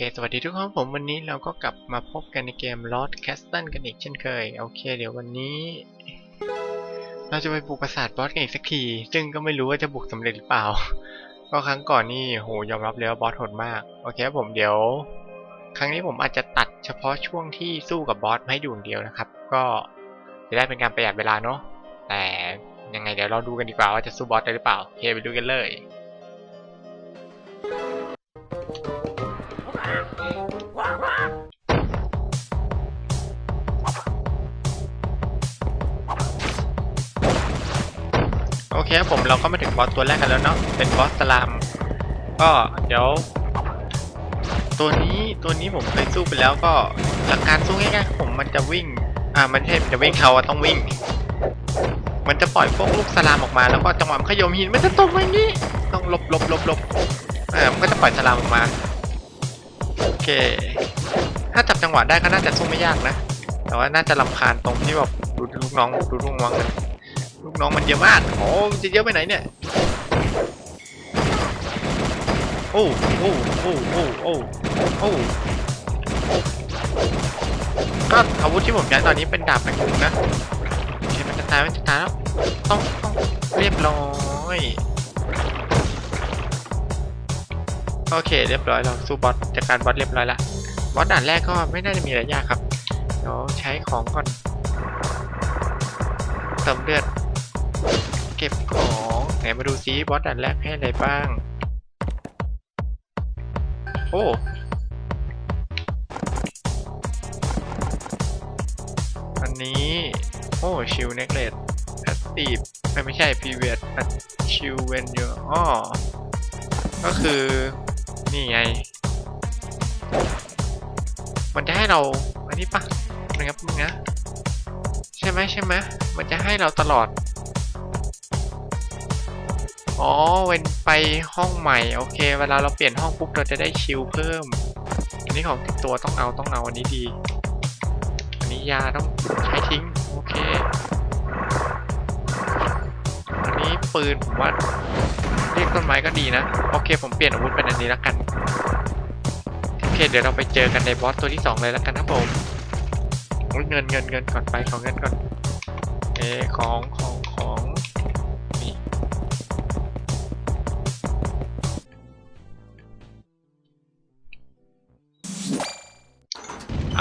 เค สวัสดีทุกคนผมวันนี้เราก็กลับมาพบกันในเกม Lost Castle กันอีกเช่นเคย โอเค เดี๋ยววันนี้ เราจะไปบุกปราสาทบอสกันอีกสักที ซึ่งก็ไม่รู้ว่าจะบุกสำเร็จหรือเปล่า ก็ครั้งก่อนนี่โหยอมรับเลยว่าบอสโหดมาก โอเคผมเดี๋ยว ครั้งนี้ผมอาจจะตัดเฉพาะช่วงที่สู้กับบอสให้ดูอย่างเดียวนะครับ ก็จะได้เป็นการประหยัดเวลาเนาะ แต่ยังไงเดี๋ยวเราดูกันดีกว่าว่าจะสู้บอสได้หรือเปล่าโอเคไปดูกันเลย เคครับผมเราก็มาถึงบอสตัวแรกกันแล้วเนาะเป็นบอสสลาม ก็เดี๋ยว ตัวนี้ตัวนี้ผมเคยสู้ไปแล้วก็หลักการสู้ง่ายๆของผมมันจะวิ่ง อ่ามันไม่ใช่มันจะวิ่งเขาต้องวิ่ง มันจะปล่อยพวกลูกสลามออกมาแล้วก็จังหวะมันขยมหินมันจะตกมาอย่างนี้ต้องหลบหลบหลบหลบอ่ามันก็จะปล่อยสลามออกมาโอเค ถ้าจับจังหวะได้ก็น่าจะสู้ไม่ยากนะ แต่ว่าน่าจะลำคาญตรงที่แบบดูลูกน้องดูลูกน้องมันลูก น้องมันเยอะมากโอ้จะเยอะไปไหนเนี่ย โอ้โอ้โอ้โอ้โอ้โอ้ก็อาวุธที่ผมใช้ตอนนี้เป็นดาบแมงมุมนะโอเคมันจะตายมันจะตายแล้วต้องต้องเรียบร้อยโอเค เรียบร้อยเราสู้บอสจัดการบอสเรียบร้อยละบอสด่านแรกก็ไม่น่าจะมีอะไรยากครับเดี๋ยวใช้ของก่อนเติมเลือด เก็บของไหนมาดูซิบอสด่านแรกให้อะไรบ้าง โอ้อันนี้ โอ้ชิลเน็กเลสแพสตีฟไม่ใช่พีเวียดชิลเวนเยออ๋อก็คือ นี่ไง มันจะให้เรา อันนี้ปะนะครับมึงนะ ใช่ไหมใช่ไหมมันจะให้เราตลอด อ๋อเว้นไปห้องใหม่ โอเค เวลาเราเปลี่ยนห้องปุ๊บเราจะได้ชิลเพิ่ม อันนี้ของติดตัวต้องเอาต้องเอาอันนี้ดี อันนี้ยาต้องใช้ทิ้ง โอเค อันนี้ปืนผมว่าเรียกต้นไม้ก็ดีนะ โอเค ผมเปลี่ยนอาวุธเป็นอันนี้แล้วกัน โอเค เดี๋ยวเราไปเจอกันในบอสตัวที่สองเลยแล้วกันครับผมเงินเงินเงินก่อนไปของเงินก่อนเออของขอ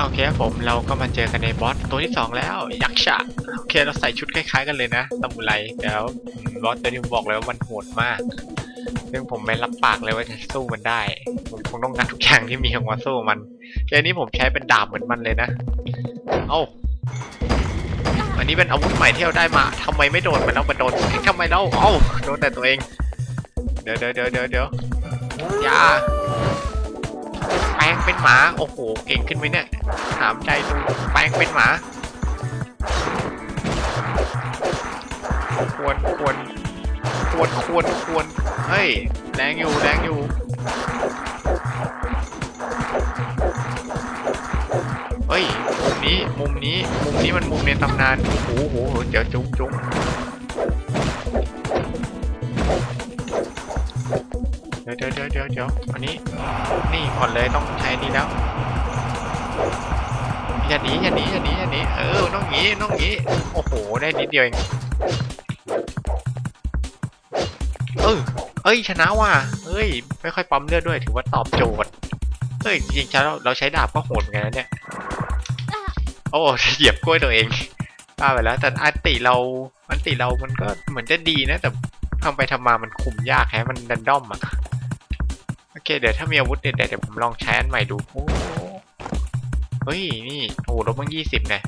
โอเคครับผมเราก็มาเจอกันในบอสตัวที่ 2 แล้ว ยักษ์ชะโอเคเราใส่ชุดคล้ายๆกันเลยนะตามุไรแล้วบอสตัวนี้ผมบอกเลยว่ามันโหดมาก ซึ่งผมไม่รับปากเลยว่าจะสู้มันได้ ผมคงต้องงัดทุกอย่างที่มีออกมาสู้มันเกมนี้ผมใช้เป็นดาบเหมือนมันเลยนะ เอ้าอันนี้เป็นอาวุธใหม่ที่เราได้มาทำไมไม่โดนมันแล้วมันโดนทำไมเล่าเอ้าโดนแต่ตัวเอง เดี๋ยวเดี๋ยวเดี๋ยวเดี๋ยวเดี๋ยวอย่า ลงเป็นหมา โอ้โห เก่งขึ้นไหมเนี่ย ถามใจดูแปลงเป็นหมา ควร ควร ควร ควร ควร เฮ้ย แรงอยู่ แรงอยู่ เฮ้ย มุมนี้ มุมนี้ มุมนี้มันมุมในตำนาน โอ้โหโอ้โหเดี๋ยวจุ๊งจุ๊ง เดี๋ยวเดี๋ยวเดี๋ยวเดี๋ยวอันนี้นี่ก่อนเลยต้องใช้นนี้แล้วอย่าหนีอย่าหนีอย่าหนีอย่าหนีเออต้องหนีต้องหนีโอ้โหได้นิดเดียวเองเออเอ้ยชนะว่ะเฮ้ย ไม่ค่อยปั๊มเลือดด้วยถือว่าตอบโจทย์เฮ้ยจริงๆเราเราใช้ดาบก็โหดเหมือนกันนะเนี่ยโอ้เหยียบกล้วยตัวเองป้าไปแล้ว แต่อันติเราอันติเรามันก็เหมือนจะดีนะแต่ทำไปทำมามันคุมยากแฮะมันดันด้อมอะ เคเดี๋ยวถ้ามีอาวุธเด็ดๆเดี๋ยวผมลองใช้อันใหม่ดูโอ้เฮ้ยนี่โอ้โหลบตั้งยี่สิบเนี่ย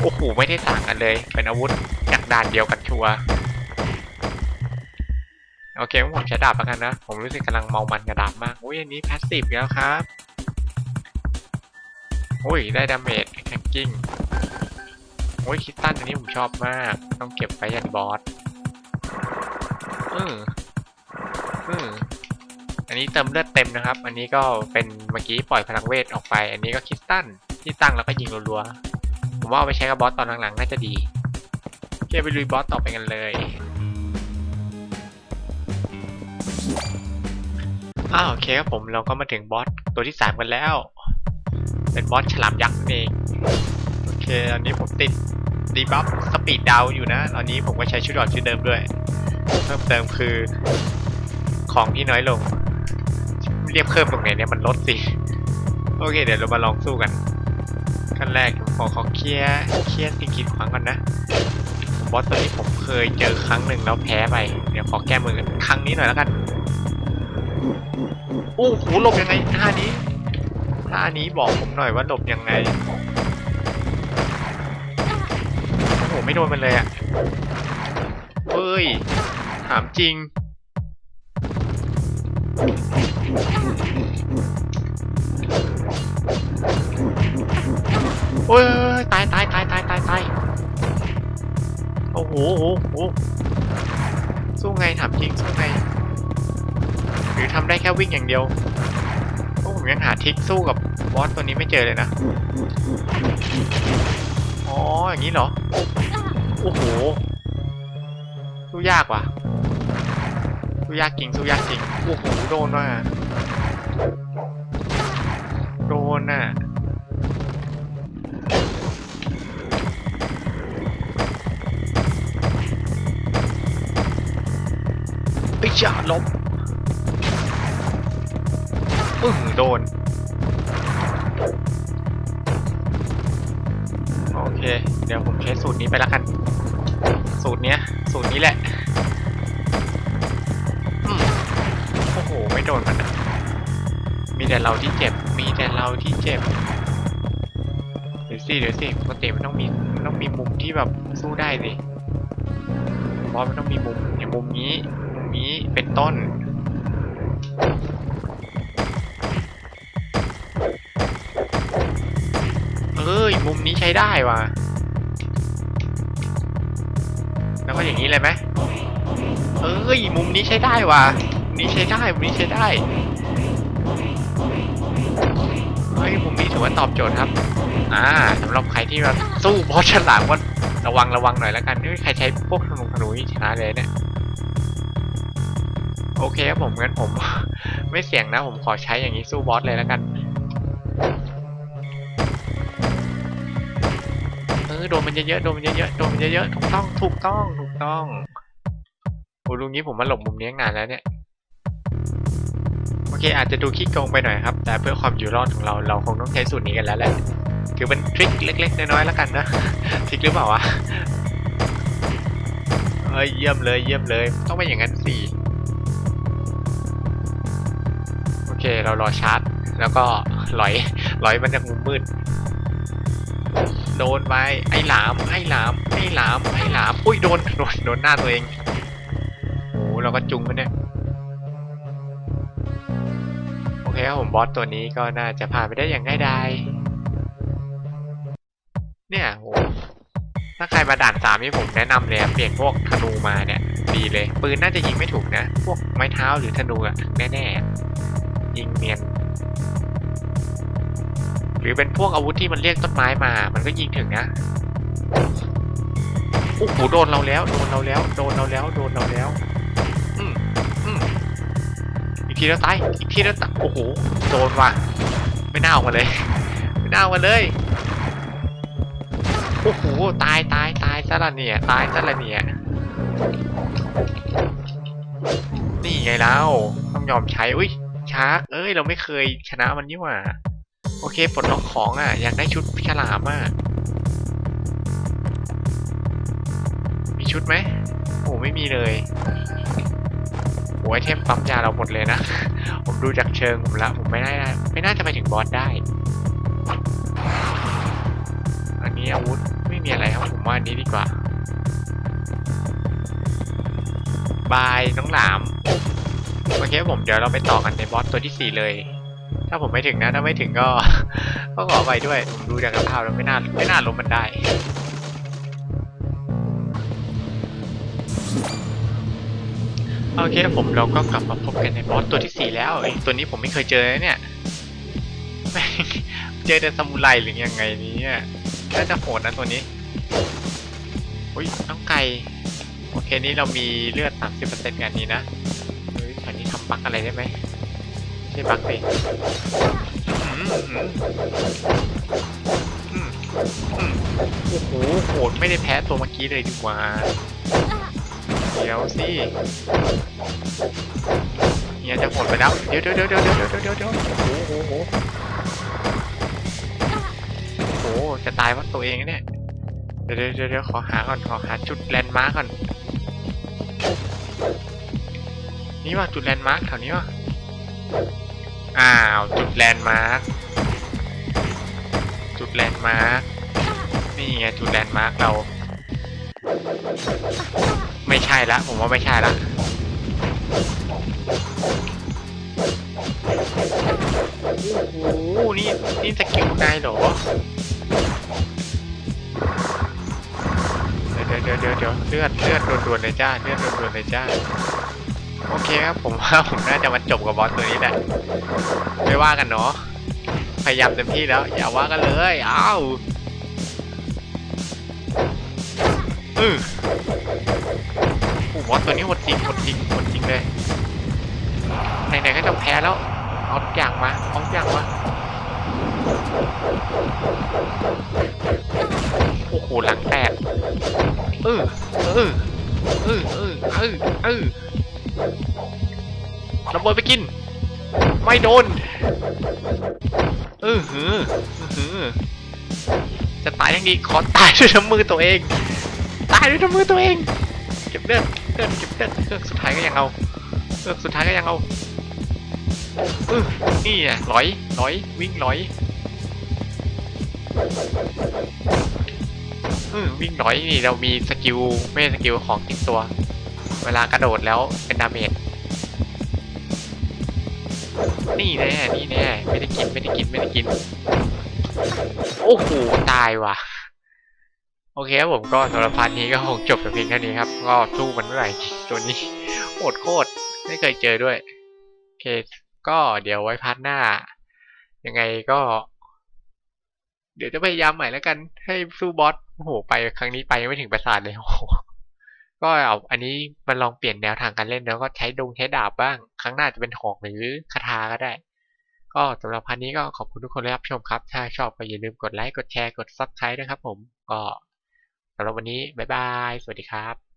โอ้โหไม่ได้ต่างกันเลย เป็นอาวุธจากด่านเดียวกันชัวร์โอเคผมใช้ดาบแล้วกันนะ ผมรู้สึกกำลังเมามันกับดาบมาก โอ้ยอันนี้พาสซีฟแล้วครับโอ้ยได้ดาเมจแข่งกิ้งโอ้ยคิตตันอันนี้ผมชอบมาก ต้องเก็บไว้ยันบอส อืมอืมอันนี้เติมเลือดเต็มนะครับ อันนี้ก็เป็นเมื่อกี้ปล่อยพลังเวทออกไป อันนี้ก็คิสตันที่ตั้งแล้วก็ยิงรัวๆ ผมว่าเอาไปใช้กับบอสตอนหลังๆ น่าจะดีเคไปลุยบอสต่อไปกันเลย อ้าวโอเคครับผมเราก็มาถึงบอสตัวที่สามกันแล้ว เป็นบอสฉลามยักษ์นั่นเองโอเค อันนี้ผมติดดีบัฟสปีดดาวอยู่นะ ตอนนี้ผมก็ใช้ชุดอ่อนชุดเดิมด้วย เพิ่มเติมคือของที่น้อยลง เรียกเพิ่มตรงไหนเนี่ยมันลดสิ โอเค เดี๋ยวเรามาลองสู้กันขั้นแรกผมขอขอเคลียร์เคลียร์สิ่งกีดขวางก่อนนะบอสตัวนี้ผมเคยเจอครั้งหนึ่งแล้วแพ้ไป เดี๋ยวขอแก้มือครั้งนี้หน่อยแล้วกันโอ้โหหลบยังไงท่านี้ท่านี้บอกผมหน่อยว่าหลบยังไงโอ้โหไม่โดนมันเลยอะเฮ้ย ถามจริง โอ้ยตายตายตายตายตายตายโอ้โหโอ้โหโหสู้ไงถามจริงสู้ไง หรือทำได้แค่วิ่งอย่างเดียวพวกผมยังหาทิกสู้กับบอสตัวนี้ไม่เจอเลยนะ อ๋อ อย่างนี้เหรอ โอ้โห สู้ยากว่ะ สู้ยากจริงสู้ยากจริงโอ้โหโดนว่ะโดนน่ะไอ้จ่าลบปึ้งโดน โอเค เดี๋ยวผมใช้สูตรนี้ไปแล้วกัน สูตรเนี้ย สูตรนี้แหละ โดนมันอะมีแต่เราที่เจ็บ มีแต่เราที่เจ็บ เดี๋ยวสิเดี๋ยวสิปกติมันต้องมีมันต้องมีมุมที่แบบสู้ได้สิบอสมันต้องมีมุมอย่างมุมนี้ มุมนี้เป็นต้นเอ้ยมุมนี้ใช้ได้ว่ะ แล้วก็อย่างนี้เลยไหมเอ้ยมุมนี้ใช้ได้ว่ะ นี้ใช้ได้มุมนี้ใช้ได้เฮ้ยมุมนี้ถือว่าตอบโจทย์ครับอ่าสำหรับใครที่แบบสู้บอสฉลามก็ระวังระวังหน่อยแล้วกันเฮ้ยใครใช้พวกธนูธนูนี่ชนะเลยเนี่ยโอเคครับผมงั้นผม ไม่เสี่ยงนะ ผมขอใช้อย่างนี้สู้บอสเลยแล้วกันเออโดนมันเยอะๆโดนมันเยอะๆโดนมันเยอะๆถูกต้องถูกต้องถูกต้องโอ้ลุงนี้ผมมาหลบมุมนี้งนานแล้วเนี่ย โอเคอาจจะดูขี้โกงไปหน่อยครับ แต่เพื่อความอยู่รอดของเราเราคงต้องใช้สูตรนี้กันแล้วแหละถือเป็นทริคเล็ก ๆ น้อยๆแล้วกันนะทริคหรือเปล่าวะเอ้ยเยี่ยมเลยเยี่ยมเลย ต้องเป็นอย่างนั้นสิโอเคเรารอชาร์จ แล้วก็ลอยลอยมันจากมุมมืดโดนไปไอ้หลามไอ้หลามไอ้หลามไอ้หลามอุ้ยโดนโดนโดนหน้าตัวเองโอ้เราก็จุงไปเนี่ย เคครับผมบอสตัวนี้ก็น่าจะผ่านไปได้อย่างง่ายดายเนี่ยโหถ้าใครมาด่านสามนี่ผมแนะนำเลยเปลี่ยนพวกธนูมาเนี่ย ดีเลย ปืนน่าจะยิงไม่ถูกนะ พวกไม้เท้าหรือธนูอะแน่ๆ ยิงเนียน หรือเป็นพวกอาวุธที่มันเรียกต้นไม้มา มันก็ยิงถึงนะโอ้โหโดนเราแล้ว โดนเราแล้ว โดนเราแล้ว โดนเราแล้ว ทีแล้วตาย อีกทีแล้วตาย โอ้โห โดนว่ะ ไม่น่าออกมาเลย ไม่น่าออกมาเลย โอ้โห ตายตายตายซะละเนี่ย ตายซะละเนี่ย นี่ไงแล้วต้องยอมใช้ อุ้ยชาร์กเอ้ย เราไม่เคยชนะมันนี่หว่า โอเค ปลดล็อกของอะ อยากได้ชุดฉลามอะ มีชุดไหมโอ้ไม่มีเลย ไอเทมปั๊มยาเราหมดเลยนะ ผมดูจากเชิงผมละผมไม่น่าไม่น่าจะไปถึงบอสได้ อันนี้อาวุธไม่มีอะไรครับผมว่าอันนี้ดีกว่า บายน้องหลามโอเคผมเดี๋ยวเราไปต่อกันในบอสตัวที่สี่เลย ถ้าผมไม่ถึงนะถ้าไม่ถึงก็ ก็ขอไปด้วย ผมดูจากสภาพแล้วไม่น่าไม่น่าล้มมันได้ โอเคผมเราก็กลับมาพบกันในบอสตัวที่สี่แล้วไอ้ตัวนี้ผมไม่เคยเจอเนี่ย เจอแต่ซามูไรหรือยังไงเนี้น่าจะโหดนะตัวนี้อุ้ยน้องไก่โอเคนี้เรามีเลือด 30%กันนี้นะเฮ้ยแถวนี้ทำบั๊กอะไรได้ไหมใช่บั๊กสิอืมอืมอืมอืมโอ้โหโหดไม่ได้แพ้ตัวเมื่อกี้เลยดีกว่า เดี๋ยวสิเฮียจะหมดไปแล้ว เดี๋ยวเดี๋ยวเดี๋ยวเดี๋ยวเดี๋ยวเดี๋ยวเดี๋ยวโอ้โหโอ้โหจะตายเพราะตัวเองนะเนี่ยเดี๋ยวเดี๋ยวเดี๋ยวเดี๋ยวขอหาก่อน ขอหาจุดแลนด์มาร์กก่อน นี่ว่าจุดแลนด์มาร์กแถวนี้ว่ะอ้าว จุดแลนด์มาร์กจุดแลนด์มาร์กนี่ไงจุดแลนด์มาร์กเรา ไม่ใช่ละ ผมว่าไม่ใช่ละโอ้โหนี่นี่สกิลนายเหรอ เดี๋ยวเดี๋ยวเดี๋ยวเดี๋ยวเลือดเลือดด่วนๆเลยจ้าเลือดด่วนๆเลยจ้าโอเคครับผมว่าผมน่าจะมาจบกับบอสตัวนี้แหละไม่ว่ากันเนาะพยายามเต็มที่แล้ว อย่าว่ากันเลยอ้าวอือ โอ้โหบอสตัวนี้หมดจริงหมดจริงหมดจริงเลยไหนๆก็จะแพ้แล้ว เอาทุกอย่างมาเอาทุกอย่างมาโอ้โหหลังแตกเออเออเออเออเออเออระเบิดไปกิน ไม่โดนเออหือเออหือจะตายทั้งนี้ขอตายด้วยน้ำมือตัวเอง ตายด้วยน้ำมือตัวเอง เก็บเลือด ลือดเก็บเลือดเครื่องสุดท้ายก็ยังเอาเครื่องสุดท้ายก็ยังเอาเออนี่อะลอยลอยวิ่งลอยเออวิ่งลอยนี่เรามีสกิลไม่สกิลของติดตัว เวลากระโดดแล้วเป็นดาเมจนี่แน่นี่แน่ไม่ได้กินไม่ได้กินไม่ได้กิน โอ้โหตายว่ะ โอเคครับผมก็สำหรับพาร์ทนี้ก็คงจบแต่เพียงแค่นี้ครับก็สู้มันเมื่อไหร่ตัวนี้โหดโคตรไม่เคยเจอด้วยโอเคก็เดี๋ยวไว้พาร์ทหน้า ยังไงก็ เดี๋ยวจะพยายามใหม่แล้วกัน ให้สู้บอสโอ้โหไปครั้งนี้ไปยังไม่ถึงปราสาทเลยโอ้โหก็เอาอันนี้มันลองเปลี่ยนแนวทางการเล่นแล้วก็ใช้ดงใช้ดาบบ้าง ครั้งหน้าจะเป็นหอกหรือคาถาก็ได้ ก็สำหรับพันนี้ก็ขอบคุณทุกคนที่รับชมครับ ถ้าชอบก็อย่าลืมกดไลค์กดแชร์กดซับสไครต์ด้วยครับผมก็ สำหรับวันนี้บ๊ายบาย สวัสดีครับ